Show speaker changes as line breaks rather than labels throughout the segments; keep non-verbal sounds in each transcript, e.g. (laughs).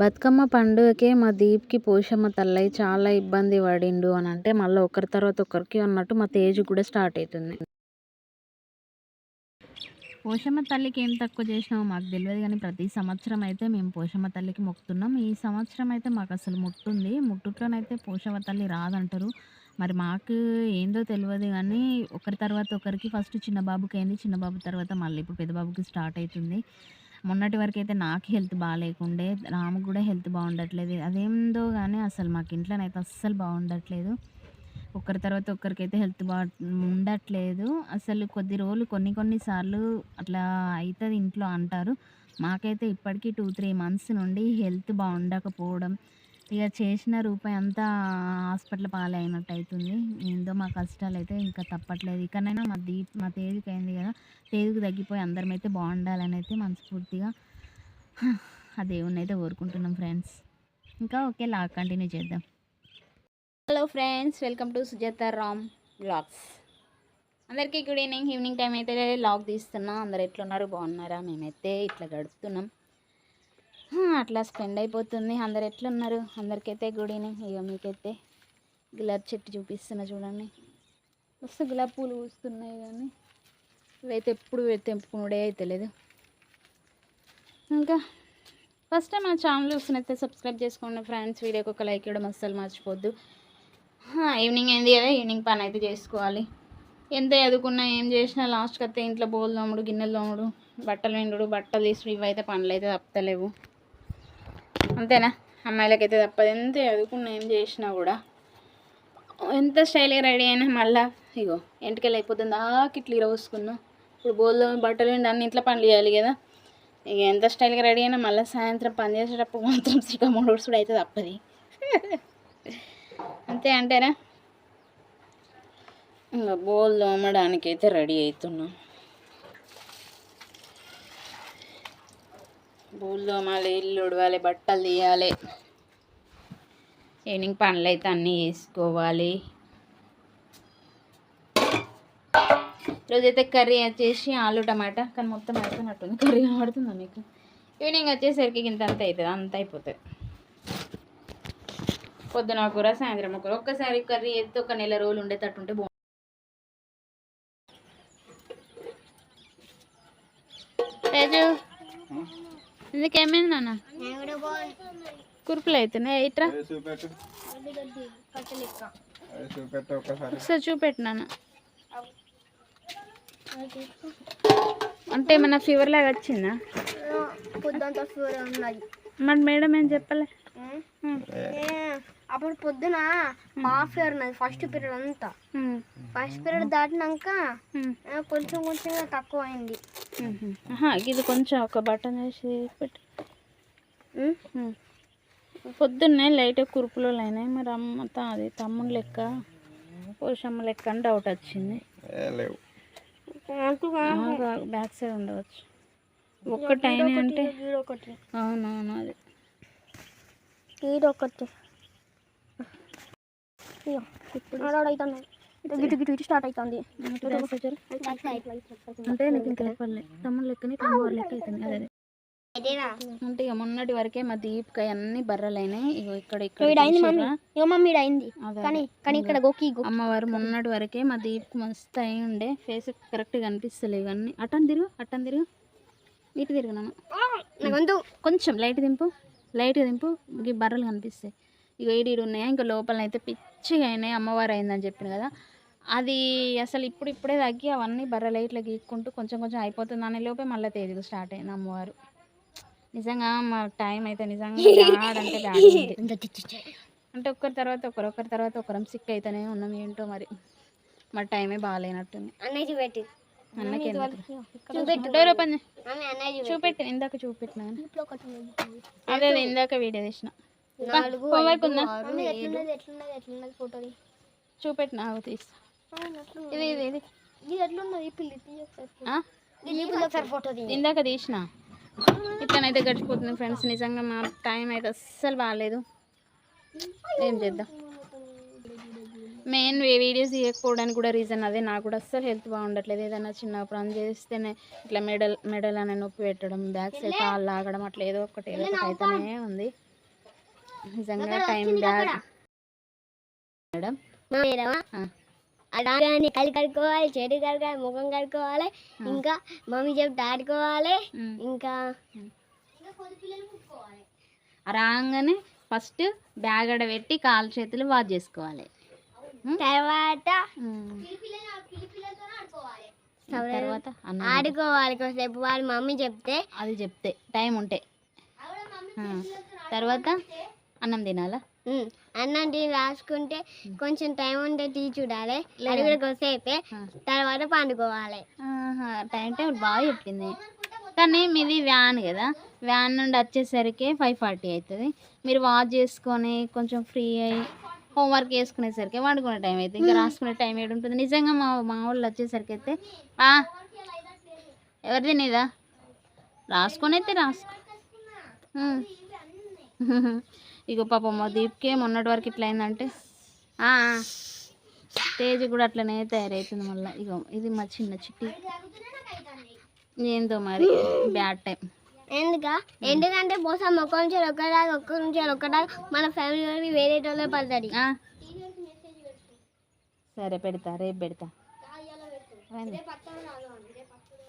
బతుకమ్మ పండుగకే మా దీప్కి పోషమ్మ తల్లై చాలా ఇబ్బంది పడిండు అని అంటే మళ్ళీ ఒకరి తర్వాత ఒకరికి అన్నట్టు మా తేజ్ కూడా స్టార్ట్ అవుతుంది పోషమ్మ తల్లికి ఏం తక్కువ చేసినామో మాకు తెలియదు కానీ ప్రతి సంవత్సరం అయితే మేము పోషమ్మ తల్లికి మొక్కుతున్నాం. ఈ సంవత్సరం అయితే మాకు అసలు ముట్టుంది ముట్టుట్లోనైతే పోషమ్మ తల్లి రాదంటారు. మరి మాకు ఏందో తెలియదు కానీ ఒకరి తర్వాత ఒకరికి ఫస్ట్ చిన్న బాబుకి అయింది. చిన్న బాబు తర్వాత మళ్ళీ ఇప్పుడు పెద్ద బాబుకి స్టార్ట్ అవుతుంది. మొన్నటి వరకు అయితే నాకు హెల్త్ బాగాలేకుండే రాముకు కూడా హెల్త్ బాగుండట్లేదు. అదేందో కానీ అసలు మాకు ఇంట్లోనైతే అస్సలు బాగుండట్లేదు. ఒకరి తర్వాత ఒకరికైతే హెల్త్ బా ఉండట్లేదు. అసలు కొద్ది రోజులు కొన్ని కొన్ని సార్లు అట్లా అవుతుంది ఇంట్లో అంటారు. మాకైతే ఇప్పటికీ టూ త్రీ మంత్స్ నుండి హెల్త్ బాగుండకపోవడం ఇక చేసిన రూపాయి అంతా హాస్పిటల్ పాలైనట్టు అవుతుంది ఏందో మా కష్టాలు అయితే ఇంకా తప్పట్లేదు. ఇకనైనా మా దీప్ మా తేజుకి అయింది కదా తేదికి తగ్గిపోయి అందరం అయితే బాగుండాలని అయితే మనస్ఫూర్తిగా ఆ దేవుణ్ణి అయితే కోరుకుంటున్నాం ఫ్రెండ్స్. ఇంకా ఓకే లాగ్ కంటిన్యూ చేద్దాం. Hello friends welcome to Sujatha Ram blogs అందరికీ గుడ్ ఈవినింగ్ ఈవినింగ్ టైం అయితే లాగ్ తీస్తున్నా. అందరు ఎట్లున్నారు? బాగున్నారా? మేమైతే ఇట్లా గడుపుతున్నాం. అట్లా స్పెండ్ అయిపోతుంది. అందరు ఎట్లున్నారు? అందరికైతే గుడ్ ఈవినింగ్ ఇక మీకైతే గులాబ్ చెట్టు చూపిస్తున్నా చూడండి. మస్తు గులాబ్ పూలు పూస్తున్నాయి కానీ ఇవైతే ఎప్పుడు తెంపుకునే అయితే లేదు ఇంకా ఫస్ట్ టైం మన ఛానల్ చూస్తున్నైతే సబ్స్క్రైబ్ చేసుకోండి ఫ్రెండ్స్ వీడియోకి ఒక లైక్ ఇవ్వడం అస్సలు మర్చిపోద్దు. ఈవినింగ్ అయింది కదా? ఈవినింగ్ పని అయితే చేసుకోవాలి. ఎంత చదువుకున్నా ఏం చేసినా లాస్ట్కి అయితే ఇంట్లో బోల్ తోముడు గిన్నెలు తోముడు బట్టలు విండుడు బట్టలు తీసుడు ఇవైతే పనులు అయితే తప్పలేవు అంతేనా? అమ్మాయిలకైతే తప్పదు ఎంత చదువుకున్నా ఏం చేసినా కూడా. ఎంత స్టైల్గా రెడీ అయినా మళ్ళా ఇగో ఎంటికెళ్ళి అయిపోతుంది దాకా ఇట్లా ఇరవసుకున్నాం ఇప్పుడు బోల్లో బట్టలు అన్ని ఇంట్లో పనులు చేయాలి కదా. ఇక ఎంత స్టైల్గా రెడీ అయినా మళ్ళీ సాయంత్రం పని చేసేటప్పుడు మాత్రం సిగా మూడుసుడు అయితే తప్పది. అంతే అంటారా ఇంకా బోల్ తోమడానికి అయితే రెడీ అవుతున్నాం. బోల్ దోమాలి ఇల్లు ఉడవాలి బట్టలు తీయాలి. ఈవినింగ్ పనులు అయితే అన్నీ వేసుకోవాలి. రోజైతే కర్రీ వచ్చేసి ఆలు టమాటా కానీ మొత్తం అయిపోయినట్టుంది. కర్రీ కనబడుతుందా మీకు? ఈవినింగ్ వచ్చేసరికి ఇంత అంత అవుతుంది అంత అయిపోతుంది. పొద్దున ఒక కూర సాయంత్రం కూర. ఒక్కసారి కర్రీ ఎత్తే ఒక నెల రోజులు ఉండేటట్టు ఉంటే బాగుంటుంది ఎందుకేమైంది నాన్న? కురుపులు అవుతున్నాయి?
చూపెట్టు. ఒకసారి.
ఒకసారి చూపెట్టు నాన్న. అంటే ఏమన్నా ఫీవర్ లాగా వచ్చిందా?
పొద్దుంతా ఫీవర్ ఉన్నది
మరి మేడం ఏం చెప్పలే?
అప్పుడు పొద్దున హాఫ్ ఫీవర్ ఉన్నది ఫస్ట్ పీరియడ్ అంతా. ఫస్ట్ పీరియడ్ దాటినాక కొంచెం కొంచెం తక్కువ అయింది
ఇది కొంచెం ఒక బటన్ వేసి పెట్టు. పొద్దున్నే లైట్ కురుపులు అయినాయి మరి అమ్మ తా- అది తమ్ముడు లెక్క పోషమ్మ లెక్క అని డౌట్ వచ్చింది. బ్యాక్ సైడ్ ఉండవచ్చు. ఒక్కటైనా అంటే
ఈడ ఒకటి.
అవునవును అది.
ఒకటి. ఇయ్యో, గిటు స్టార్ట్ అవుతుంది
అంటే నీకు ఇంకా తమ్ముడు లెక్కని తమ్ముడు లెక్క అవుతుంది అదే అంటే ఇక మొన్నటి వరకే మా దీపిక అన్ని బర్రలైనాయి. ఇగో ఇక్కడ
అయింది కానీ. కానీ గోకి
అమ్మవారు మొన్నటి వరకే మా దీప్కి మస్తు అయి ఉండే. ఫేస్ కరెక్ట్గా కనిపిస్తలేవు కానీ అట్టని తిరుగు అట్టని తిరుగు. ఇటు తిరుగు నాన్న.
నాకొందు
కొంచెం లైట్ దింపు లైట్గా దింపు. ఈ బర్రెలు కనిపిస్తాయి. ఇక ఈడు ఉన్నాయా? ఇంకా లోపల అయితే పిచ్చిగా అయినాయి. అమ్మవారు అయిందని చెప్పిన కదా. అది అసలు ఇప్పుడు ఇప్పుడే తగ్గి అవన్నీ బర్రెలు ఇట్లా గీక్కుంటూ కొంచెం కొంచెం అయిపోతుంది. అనే లోపే మళ్ళీ తేదీకు స్టార్ట్ అయింది అమ్మవారు. నిజంగా మా టైం అయితే నిజంగా అంటే (laughs) అంటే ఒక్కరి తర్వాత ఒకరు ఒకరి తర్వాత ఒకరం సిక్ అయితేనే ఉన్నాం. ఏంటో మరి. మా టైమే బాగాలేనట్టుంది.
అన్నయ్య చూపెట్టి.
అన్నకి ఎందుకు
చూపెట్టు.
డోర్ ఓపెన్ చేయి.
మమ్మీ అన్నయ్య
చూపెట్టు. ఇందాక చూపెట్టిన అదే ఇందాక వీడియో తీసిన. హోంవర్క్ ఉందా? చూపెట్టిన తీస్తా. ఇది
ఎట్లున్నది? పిల్లి ఒకసారి ఫోటో
ఇందాక తీసిన. ఇట్లనైతే గడిచిపోతుంది ఫ్రెండ్స్. నిజంగా మా టైం అయితే అస్సలు బాగాలేదు ఏం చేద్దాం? మెయిన్ వీడియోస్ తీయకపోవడానికి కూడా రీజన్ అదే. నాకు కూడా అస్సలు హెల్త్ బాగుండట్లేదు. ఏదైనా చిన్న పని చేస్తేనే ఇట్లా మెడల్ మెడల్ అనే నొప్పి పెట్టడం బ్యాక్ సైడ్ కాళ్ళు లాగడం అట్లా ఏదో ఒకటి ఏదో ఒకటి అయితేనే ఉంది. నిజంగా టైం బ్యాడ్. మేడం.
అలాగే కళ్ళు కడుక్కోవాలి చెడు కడుక్కోవాలి ముఖం కడుక్కోవాలి. ఇంకా మమ్మీ చెప్తే ఆడుకోవాలి. ఇంకా
రాగానే ఫస్ట్ బ్యాగ్ అడ పెట్టి కాలు చేతులు వాష్ చేసుకోవాలి.
తర్వాత. తర్వాత
తర్వాత అన్నం
ఆడుకోవాలి కొంచెంసేపు వాళ్ళ మమ్మీ చెప్తే
అది చెప్తే టైం ఉంటే. తర్వాత అన్నం తినాలా?
ఉమ్, అన్నం తిని రాసుకుంటే కొంచెం టైం ఉంటే టీ చూడాలి. అది కూడా. తర్వాత పండుకోవాలి.
టైం టైం బాగా చెప్పింది. కానీ మీది వ్యాన్ కదా వ్యాన్ నుండి వచ్చేసరికి ఫైవ్ ఫార్టీ అవుతుంది. మీరు వాచ్ చేసుకొని కొంచెం ఫ్రీ అయ్యి హోంవర్క్ చేసుకునేసరికి వండుకునే టైం అవుతుంది. ఇంకా రాసుకునే టైం ఏడు ఉంటుంది. నిజంగా మా మా వాళ్ళు వచ్చేసరికి అయితే "ఆ, ఎవరిది నీదా రాసుకొని అయితే రాసుకో ఇగో పాపం మా దీప్కే మొన్నటి వరకు ఇట్లా అయిందంటే. తేజ్ కూడా అట్లనే తయారవుతుంది మళ్ళీ. ఇగో ఇది మా చిన్న చిట్టి. ఏందో మరి బ్యాడ్ టైం.
ఎందుక? ఎందుకంటే బహుశా ఒక్క నుంచి ఒకలాగా ఒక్క నుంచి ఒకలాగా మన ఫ్యామిలీ వేరే వాళ్ళే పడుతుంది
సరే పెడతా రేపు పెడతా?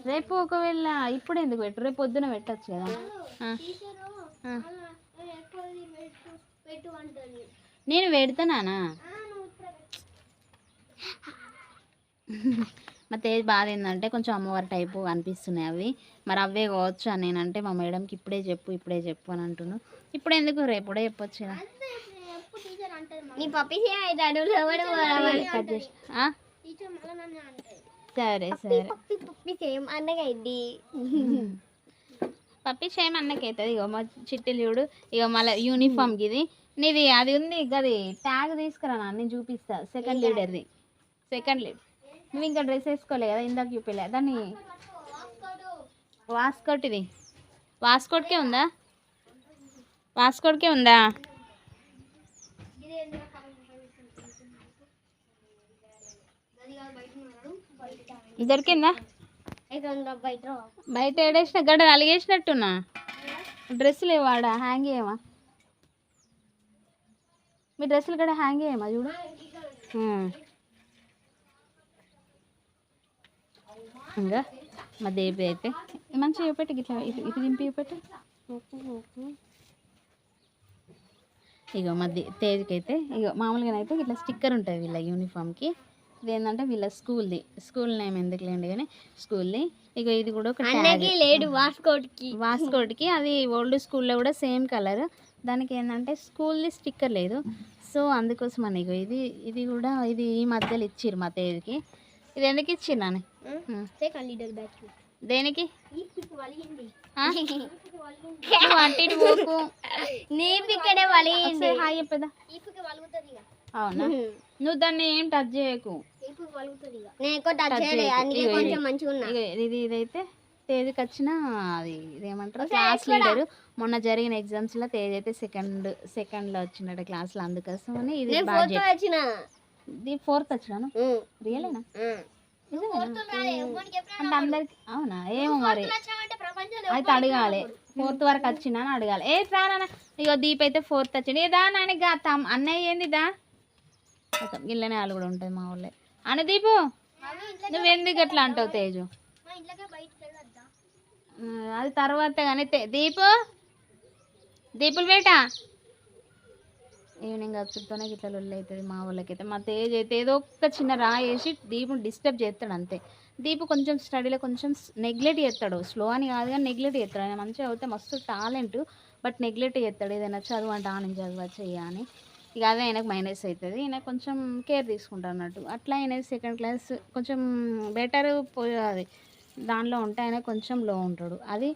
రేపు ఒకవేళ ఇప్పుడు ఎందుకు పెట్టు? రేపు పొద్దున పెట్టచ్చు కదా ఆ, ఆ. నేను పెడతానా మా తేజ్ బాధ ఏంటంటే కొంచెం అమ్మవారి టైపు అనిపిస్తున్నాయి అవి. మరి అవే కావచ్చు అని నేనంటే మా మేడంకి ఇప్పుడే చెప్పు ఇప్పుడే చెప్పు అని అంటున్నాను ఇప్పుడు ఎందుకు రేపు కూడా చెప్పొచ్చు? సరే సరే.
పప్పి సేమ్
అన్నకైతుంది ఇగో మా చిట్టిలు చూడు. ఇగో మళ్ళీ యూనిఫామ్కి ఇది నీది అది ఉంది గది ట్యాగ్ తీసుకురా నాన్న, నేను చూపిస్తా. సెకండ్ లీడర్ది సెకండ్ లీడ్ నువ్వు ఇంకా డ్రెస్ వేసుకోలే కదా ఇందాక చూపిలే. దాన్ని వాస్కోట్ ఇది వాస్కోట్కే ఉందా? వాస్కోట్కే ఉందా? దొరికిందా?
బయట
ఏడేసిన గడ్డ అలిగేసినట్టున్నా డ్రెస్సులు ఇవ్వాడా హ్యాంగ్ చేయమా మీ డ్రెస్సులు కూడా హ్యాంగ్ చేయమా చూడు. ఇంకా మా దేవి అయితే మంచిగా చూపెట్టి ఇట్లా ఇటు ఇటు దింపి చూపెట్టి. ఇగో మా దే తేజ్కి అయితే ఇగో మామూలుగా అయితే ఇట్లా స్టిక్కర్ ఉంటుంది వీళ్ళ యూనిఫామ్కి ఇది ఏంటంటే వీళ్ళ స్కూల్ది. స్కూల్ నేమ్ ఎందుకు లేండి కానీ స్కూల్ది. ఇగో ఇది కూడా ఒక
లేడు వాస్కోట్కి.
వాస్కోట్కి. అది ఓల్డ్ స్కూల్లో కూడా సేమ్ కలర్. దానికి ఏంటంటే స్కూల్ది స్టిక్కర్ లేదు. సో అందుకోసం అని ఇది ఇది కూడా ఇది ఈ మధ్యలో ఇచ్చిర్రు మా తేజ్కి ఇది ఎందుకు ఇచ్చిర్రు నాని? దేనికి? పోకు
వలిగింది.
హాయ్ చెప్పేదా? అవునా? నువ్వు దాన్ని ఏం టచ్ చేయకు. ఇది. ఇదైతే తేజ్కి వచ్చిన అది ఇదేమంటారు క్లాస్ లీడర్ మొన్న జరిగిన ఎగ్జామ్స్లో తేజ్ అయితే సెకండ్ సెకండ్లో వచ్చినాడు క్లాస్లో అందుకోసం అని ఇది ఇది ఫోర్త్ వచ్చినాను? రియలేనా? అంటే అందరికి అవునా? ఏమో మరి. అయితే అడగాలి. ఫోర్త్ వరకు వచ్చినా అని అడగాలి. ఏ రానా ఇగో దీప్ అయితే ఫోర్త్ వచ్చింది ఏదా గా తమ్. అన్నయ్య ఏంది దా? ఇళ్ళనే వాళ్ళు కూడా ఉంటుంది మా ఊళ్ళో. అన్న దీపు నువ్వు ఎందుకు అట్లా అంటావు తేజు? అది తర్వాత కానీ దీపు దీపులు బేట ఈవినింగ్ వచ్చుతోనే ఇట్లా లొల్లి అవుతుంది మా వాళ్ళకైతే. మా తేజ్ అయితే ఏదో ఒక్క చిన్న రా వేసి దీపుని డిస్టర్బ్ చేస్తాడు అంతే. దీపు కొంచెం స్టడీలో కొంచెం నెగ్లెక్ట్ చేస్తాడు. స్లో అని కాదు కానీ నెగ్లెక్ట్ చేస్తాడు. ఆయన మంచిగా అవుతే మస్తు టాలెంట్ బట్ నెగ్లెక్ట్ చేస్తాడు. ఏదైనా చదువు అంటే ఆ చదవచ్చు చదువు చెయ్య అని. ఇక అదే ఆయనకు మైనస్ అవుతుంది ఈయన కొంచెం కేర్ తీసుకుంటాడు అన్నట్టు. అట్లా ఆయన సెకండ్ క్లాస్ కొంచెం బెటర్ అది దానిలో ఉంటే ఆయన కొంచెం లో ఉంటాడు. అది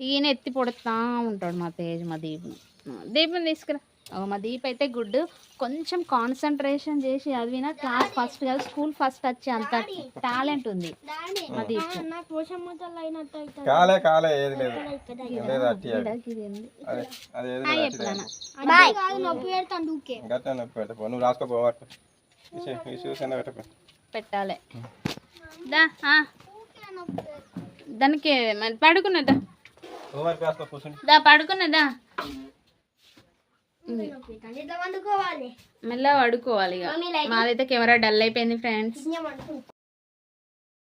ఈయన ఎత్తి పొడుతూ ఉంటాడు మా తేజ్ మా దీపుని. దీపుని తీసుకురా. ఓ, మా దీప్ అయితే గుడ్. కొంచెం కాన్సన్ట్రేషన్ చేసి చదివిన క్లాస్ ఫస్ట్ కాదు స్కూల్ ఫస్ట్ వచ్చే అంత టాలెంట్ ఉంది మా దీప్
కాలే కాలే ఏది లేదు. నువ్వు
పెట్టాలి. దా ఆ. దానికి పడుకున్నదా దా పడుకున్నదా మెల్లగా పడుకోవాలి ఇక. మాదైతే కెమెరా డల్ అయిపోయింది ఫ్రెండ్స్.